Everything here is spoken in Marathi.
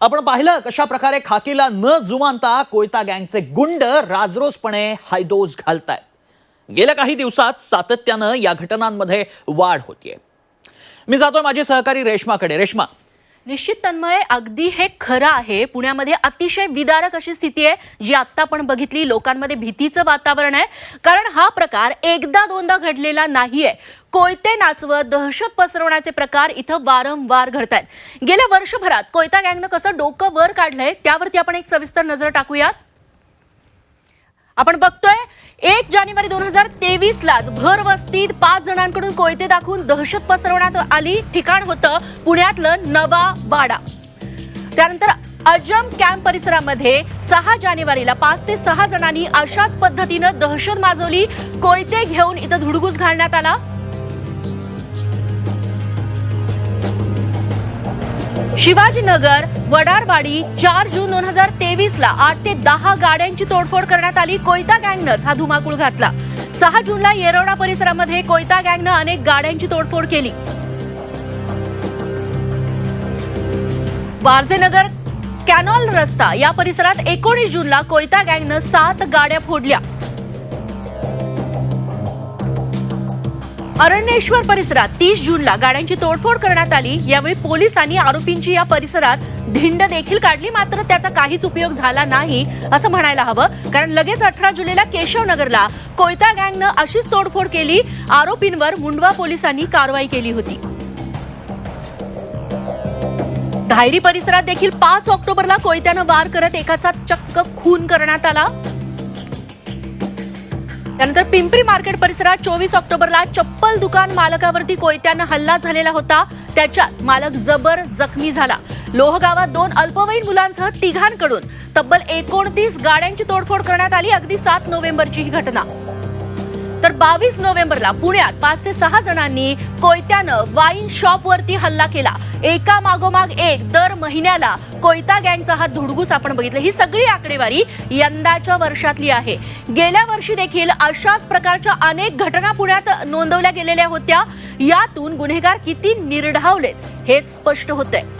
आपण पाहिलं कशा प्रकारे खाकीला न जुमानता कोयता गँगचे गुंड राजरोसपणे हायदोस घालतायत. गेल्या काही दिवसात सातत्यानं या घटनांमध्ये वाढ होतीये. मी जातोय माझी सहकारी रेश्माकडे. रेश्मा निश्चित तन्मय अगदी हे खरं आहे. पुण्यामध्ये अतिशय विदारक अशी स्थिती आहे जी आत्ता आपण बघितली. लोकांमध्ये भीतीचं वातावरण आहे. कारण हा प्रकार एकदा दोनदा घडलेला नाहीये. कोयते नाचवत दहशत पसरवण्याचे प्रकार इथं वारंवार घडत आहेत गेल्या वर्षभरात कोयता गँगनं कसं डोकं वर काढलंय त्यावरती आपण एक सविस्तर नजर टाकूयात. आपण बघतोय एक जानेवारी दोन हजार तेवीस लाच भर वस्तीत पाच जणांकडून कोयते दाखवून दहशत पसरवण्यात आली ठिकाण होतं पुण्यातलं नवा बाडा त्यानंतर अजम कॅम्प परिसरामध्ये सहा जानेवारीला पाच ते सहा जणांनी अशाच पद्धतीनं दहशत माजवली कोयते घेऊन इथं धुडगूस घालण्यात आला. शिवाजीनगर वडारवाडी चार जून दोन हजार तेवीस ला आठ ते दहा गाड्यांची तोडफोड करण्यात आली. कोयता गँगनंच हा धुमाकूळ घातला. सहा जूनला येरवडा परिसरामध्ये कोयता गँगनं अनेक गाड्यांची तोडफोड केली. वारजेनगर कॅनॉल रस्ता या परिसरात एकोणीस जूनला कोयता गँगनं सात गाड्या फोडल्या. अरण्येश्वर परिसरात तीस जूनला गाड्यांची तोडफोड करण्यात आली. यावेळी पोलिसांनी आरोपींची या परिसरात धिंड देखील काढली. मात्र त्याचा काहीच उपयोग झाला नाही असं म्हणायला हवं. कारण लगेच अठरा जुलैला केशवनगरला कोयता गँगनं अशीच तोडफोड केली. आरोपींवर मुंडवा पोलिसांनी कारवाई केली होती. धायरी परिसरात देखील पाच ऑक्टोबरला कोयत्यानं वार करत एकाचा चक्क खून करण्यात आला. त्यानंतर पिंपरी मार्केट परिसरात चोवीस ऑक्टोबरला चप्पल दुकान मालकावरती कोयत्यानं हल्ला झालेला होता. त्याच्यात मालक जबर जखमी झाला. लोहगावात दोन अल्पवयीन मुलांसह तिघांकडून तब्बल एकोणतीस गाड्यांची तोडफोड करण्यात आली. अगदी सात नोव्हेंबरची ही घटना. तर बावीस नोव्हेंबरला पुण्यात पाच ते सहा जणांनी कोयत्यानं वाईन शॉपवरती हल्ला केला. एका मागोमाग एक दर महिन्याला कोयता गँगचा हा धुडगूस आपण बघितलं. ही सगळी आकडेवारी यंदाच्या वर्षातली आहे. गेल्या वर्षी देखील अशाच प्रकारच्या अनेक घटना पुण्यात नोंदवल्या गेलेल्या होत्या. यातून गुन्हेगार किती निर्ढावलेत हेच स्पष्ट होतंय.